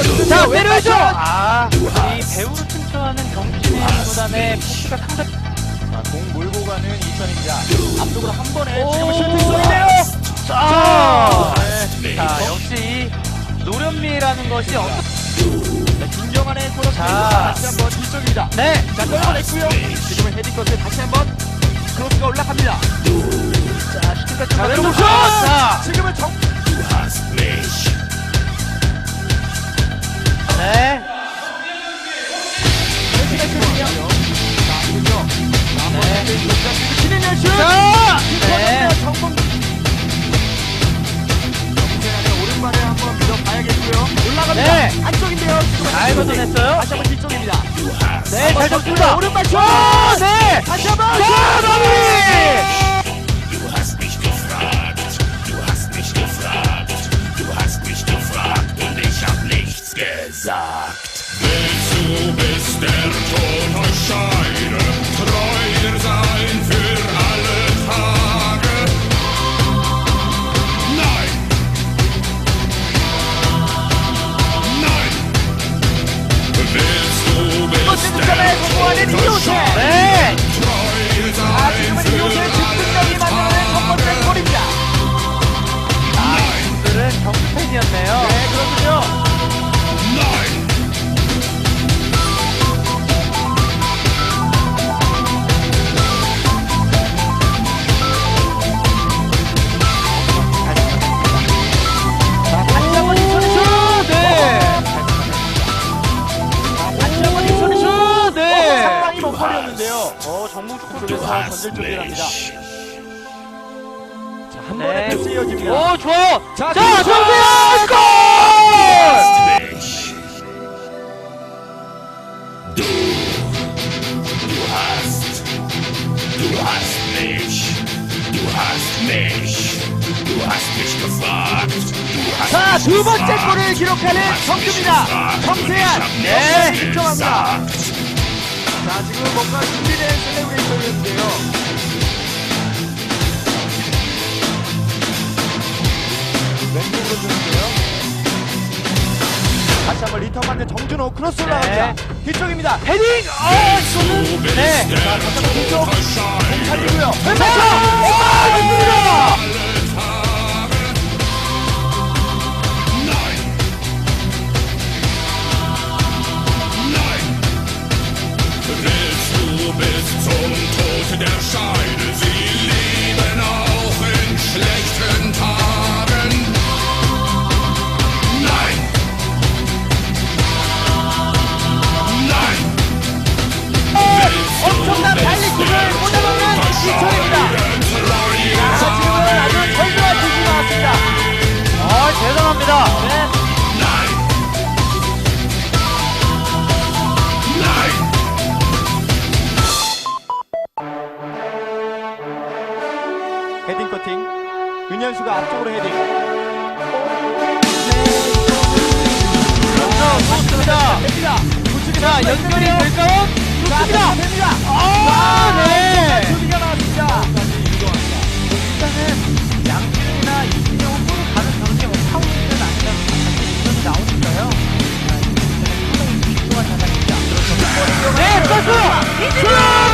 네. 자, 내려야죠. 아, 이 배우를 틈쳐하는 경진보다의 포스가 상당히 자, 공 몰고 가는 이천입니다. 앞쪽으로 한 번에 오. 지금 쏘인데요. 자, 네. 자, 역시 이 노련미라는 것이 어떤 자, 김정환의 코너 자. 다시 한번 뒤쪽입니다. 네. 자, 끌어냈고요. 지금은 헤딩컷을 다시 한번 크로스가 올라갑니다. 자, 슈팅까지 만 걷어냈어요. 다시 한번 뒤쪽입니다. 네, 잘더 잡습니다. 오른발 슛. 아, 네. 다시 한번 슛. 자, 마무리! 던질 준비합니다. 자, 한 번에 네. 패스 이어집니다. 오, 좋아요. 자, 자, 그렇죠. 정세현 골! mich. Du, du hast, du hast mich, du hast mich, du hast mich gefragt, du hast 자, mich 두 번째 gefragt, 골을 기록하는 du hast mich 정규입니다. gefragt und ich 정세한. hab 네, gesagt. 자, 지금 뭔가 준비된 셀레브레이 맞는 정준호 크로스 올라갑니다. 뒤쪽입니다. 헤딩! 어, bist 네. 아, 아, Nein! Nein! Willst du bis zum Tod der Scheide 연결이 될까요? 자, 좋습니다. 됩니다. 아, 네. 수비가 나왔습니다. 일단은 양준이나 이진영은 골을 가는 경기에 뭐 파울은 아니면 사실 이점이 나오니까요. 자, 이제는 상당히 집중한 장면입니다. 네, 골! 이진영!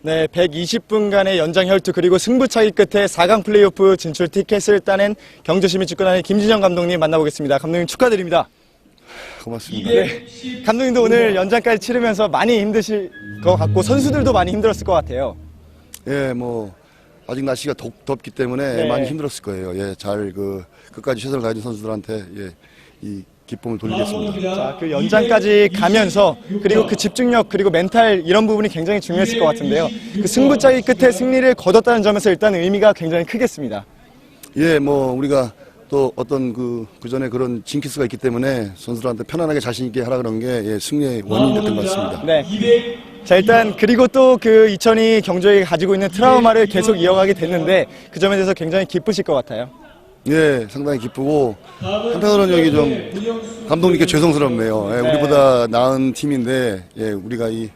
네, 120분간의 연장 혈투 그리고 승부차기 끝에 4강 플레이오프 진출 티켓을 따낸 경주시민 축구단의 김진영 감독님 만나보겠습니다. 감독님 축하드립니다. 고맙습니다. 네, 감독님도 오늘 연장까지 치르면서 많이 힘드실 것 같고 선수들도 많이 힘들었을 것 같아요. 예, 뭐 아직 날씨가 덥, 덥기 때문에 네. 많이 힘들었을 거예요. 예, 잘 그 끝까지 최선을 다해준 선수들한테 예, 이 기쁨을 돌리겠습니다. 자, 그 연장까지 가면서 그리고 그 집중력 그리고 멘탈 이런 부분이 굉장히 중요했을 것 같은데요. 그 승부차기 끝에 승리를 거뒀다는 점에서 일단 의미가 굉장히 크겠습니다. 예, 뭐 우리가 또 어떤 그, 그 전에 그런 징크스가 있기 때문에 선수들한테 편안하게 자신 있게 하라 그런 게 예, 승리의 원인이 됐던 것 같습니다. 네. 자 일단 그리고 또그 이천이 경주에게 가지고 있는 트라우마를 계속 이어가게 됐는데 그 점에 대해서 굉장히 기쁘실 것 같아요. 예, 상당히 기쁘고 한편으로는 여기 좀 감독님께 죄송스럽네요. 예, 네. 우리보다 나은 팀인데 예, 우리가 이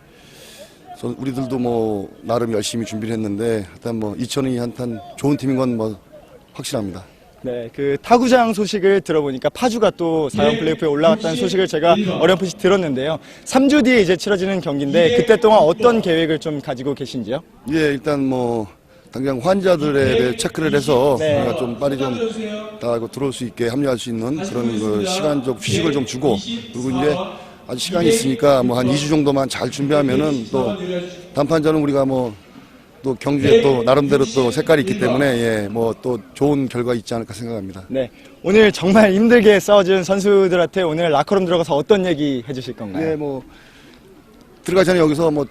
선- 우리들도 뭐 나름 열심히 준비를 했는데 일단 뭐 이천이 한탄 좋은 팀인 건 뭐 확실합니다. 네, 그 타구장 소식을 들어보니까 파주가 또 4강 플레이오프에 올라갔다는 소식을 제가 어렴풋이 들었는데요. 3주 뒤에 이제 치러지는 경기인데 그때 동안 어떤 계획을 좀 가지고 계신지요? 예, 일단 뭐 당장 환자들에 대해 체크를 해서 네. 우리가 좀 빨리 좀 다. 들어올 수 있게 합류할 수 있는 그런 그 시간적 휴식을 좀 주고 그리고 이제 아직 시간이 있으니까 뭐 한 2주 정도만 잘 준비하면은 또 단판전은 우리가 뭐 또 경주에 또 나름대로 또 색깔이 있기 때문에 예, 뭐 또 좋은 결과 있지 않을까 생각합니다. 네, 오늘 정말 힘들게 싸워준 선수들한테 오늘 라커룸 들어가서 어떤 얘기 해주실 건가요? 예, 뭐 들어가기 전에 여기서 뭐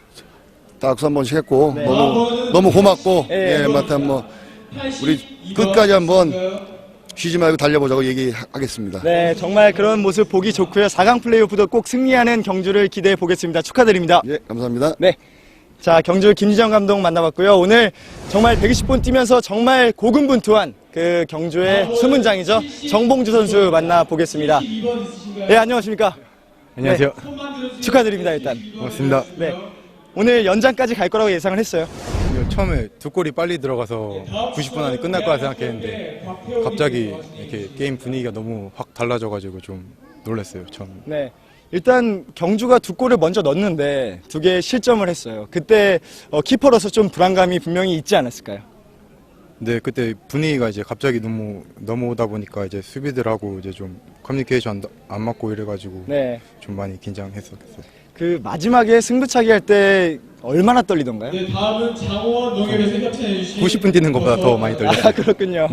다 악수 한 번씩 했고 네. 너무 너무 고맙고 예. 예, 마땅 뭐 우리 끝까지 한번 쉬지 말고 달려보자고 얘기하겠습니다. 네, 정말 그런 모습 보기 좋고요. 4강 플레이오프도 꼭 승리하는 경주를 기대해 보겠습니다. 축하드립니다. 예, 감사합니다. 네. 자, 경주 김지정 감독 만나봤고요. 오늘 정말 120분 뛰면서 정말 고군분투한 그 경주의 수문장이죠. 정봉주 선수 만나보겠습니다. 네, 안녕하십니까. 안녕하세요. 네, 축하드립니다, 일단. 반갑습니다. 네. 오늘 연장까지 갈 거라고 예상을 했어요. 처음에 두 골이 빨리 들어가서 90분 안에 끝날 거라 생각했는데 갑자기 이렇게 게임 분위기가 너무 확 달라져가지고 좀 놀랐어요. 처음. 네. 일단 경주가 두 골을 먼저 넣었는데 두 개 실점을 했어요. 그때 어, 키퍼로서 좀 불안감이 분명히 있지 않았을까요? 근데 그때 분위기가 이제 갑자기 너무 넘어오다 보니까 이제 수비들하고 이제 좀 커뮤니케이션 안 맞고 이래가지고 네. 좀 많이 긴장했었어요. 그 마지막에 승부차기 할 때 얼마나 떨리던가요? 다음은 장원 농협의 생각해 주신 90분 뛰는 것보다 더 많이 떨렸어요. 아, 그렇군요.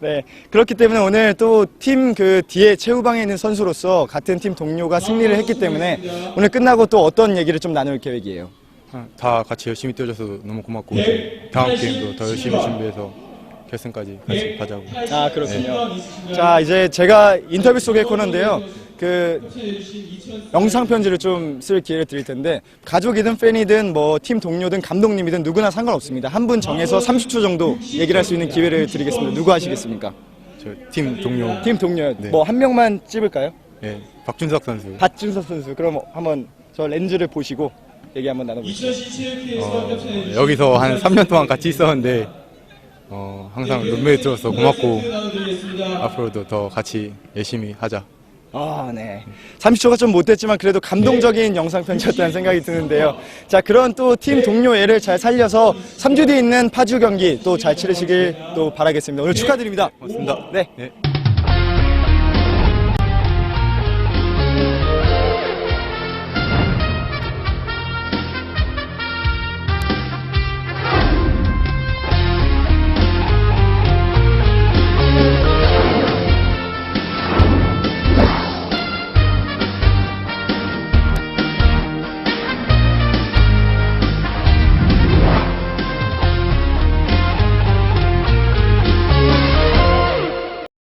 네. 그렇기 때문에 오늘 또 팀 그 뒤에 최후방에 있는 선수로서 같은 팀 동료가 승리를 했기 때문에 오늘 끝나고 또 어떤 얘기를 좀 나눌 계획이에요. 다 같이 열심히 뛰어줘서 너무 고맙고 이제 다음 게임도 더 열심히 준비해서 결승까지 같이 가자고. 아, 그렇군요. 자, 이제 제가 인터뷰 속의 코너인데요. 그 영상 편지를 좀 쓸 기회를 드릴 텐데 가족이든 팬이든 뭐 팀 동료든 감독님이든 누구나 상관없습니다. 한 분 정해서 30초 정도 얘기를 할 수 있는 기회를 드리겠습니다. 누구 하시겠습니까? 저 팀 동료 팀 동료 네. 뭐 한 명만 찝을까요? 예, 박준석 선수. 박준석 선수. 그럼 한번 저 렌즈를 보시고 얘기 한번 나눠보시죠. 2017K에서 협찬해 주신 여기서 한 3년 동안 같이 있었는데 어, 항상 룸메이트로서 고맙고. 앞으로도 더 같이 열심히 하자. 아, 네. 30초가 좀 못됐지만 그래도 감동적인 영상 편지였다는 생각이 드는데요. 자, 그런 또 팀 동료 애를 잘 살려서 3주 뒤에 있는 파주 경기 또 잘 치르시길 또 바라겠습니다. 오늘 축하드립니다. 고맙습니다. 네. 네.